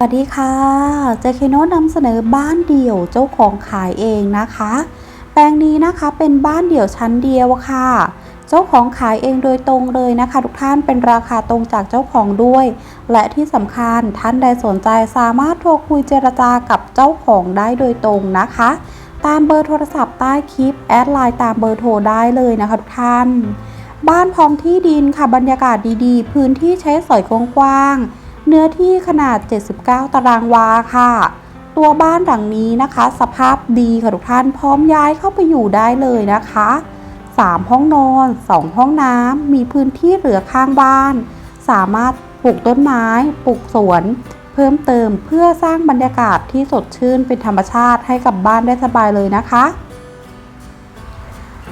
สวัสดีค่ะ เจคโนนำเสนอบ้านเดี่ยวเจ้าของขายเองนะคะ แปลงนี้นะคะเป็นบ้านเดี่ยวชั้นเดียวค่ะ เจ้าของขายเองโดยตรงเลยนะคะ ทุกท่านเป็นราคาตรงจากเจ้าของด้วย และที่สำคัญท่านใดสนใจสามารถโทรคุยเจรจากับเจ้าของได้โดยตรงนะคะ ตามเบอร์โทรศัพท์ใต้คลิปแอดไลน์ตามเบอร์โทรได้เลยนะคะทุกท่าน บ้านพร้อมที่ดินค่ะบรรยากาศดีๆ พื้นที่ใช้สอยกว้างๆ เนื้อที่ขนาด 79 ตารางวาค่ะ ตัวบ้านหลังนี้นะคะ สภาพดีค่ะทุกท่านพร้อมย้ายเข้าไปอยู่ได้เลยนะคะ 3 ห้องนอน 2 ห้องน้ำมีพื้นที่เหลือข้างบ้าน สามารถปลูกต้นไม้ ปลูกสวน เพิ่มเติมเพื่อสร้างบรรยากาศที่สดชื่นเป็นธรรมชาติให้กับบ้านได้สบายเลยนะคะ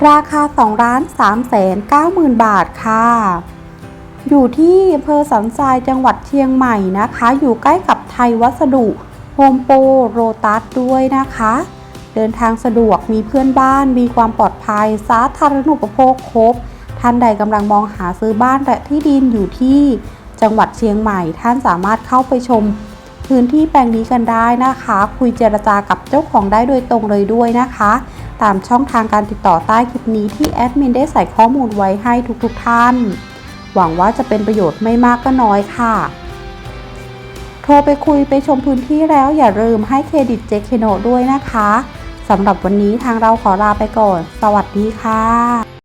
ราคา2ล้าน3แสน9หมื่นบาทค่ะ อยู่ที่อำเภอสันทรายจังหวัดเชียงใหม่นะคะ อยู่ใกล้กับไทยวัสดุโฮมโปรโรตัสด้วยนะคะ เดินทางสะดวกมีเพื่อนบ้าน มีความปลอดภัย สาธารณูปโภคครบ ท่านใดกำลังมองหาซื้อบ้านและที่ดินอยู่ที่จังหวัดเชียงใหม่ ท่านสามารถเข้าไปชม พื้นที่แปลงนี้กันได้นะคะ คุยเจรจากับเจ้าของได้โดยตรงเลยด้วยนะคะ ตามช่องทางการติดต่อใต้คลิปนี้ที่แอดมินได้ใส่ข้อมูลไว้ให้ทุกๆทท่าน หวังว่าจะเป็นประโยชน์ไม่มากก็น้อยค่ะ โทรไปคุยไปชมพื้นที่แล้วอย่าลืมให้เครดิตเจคเคโนด้วยนะคะสำหรับวันนี้ทางเราขอลาไปก่อน สวัสดีค่ะ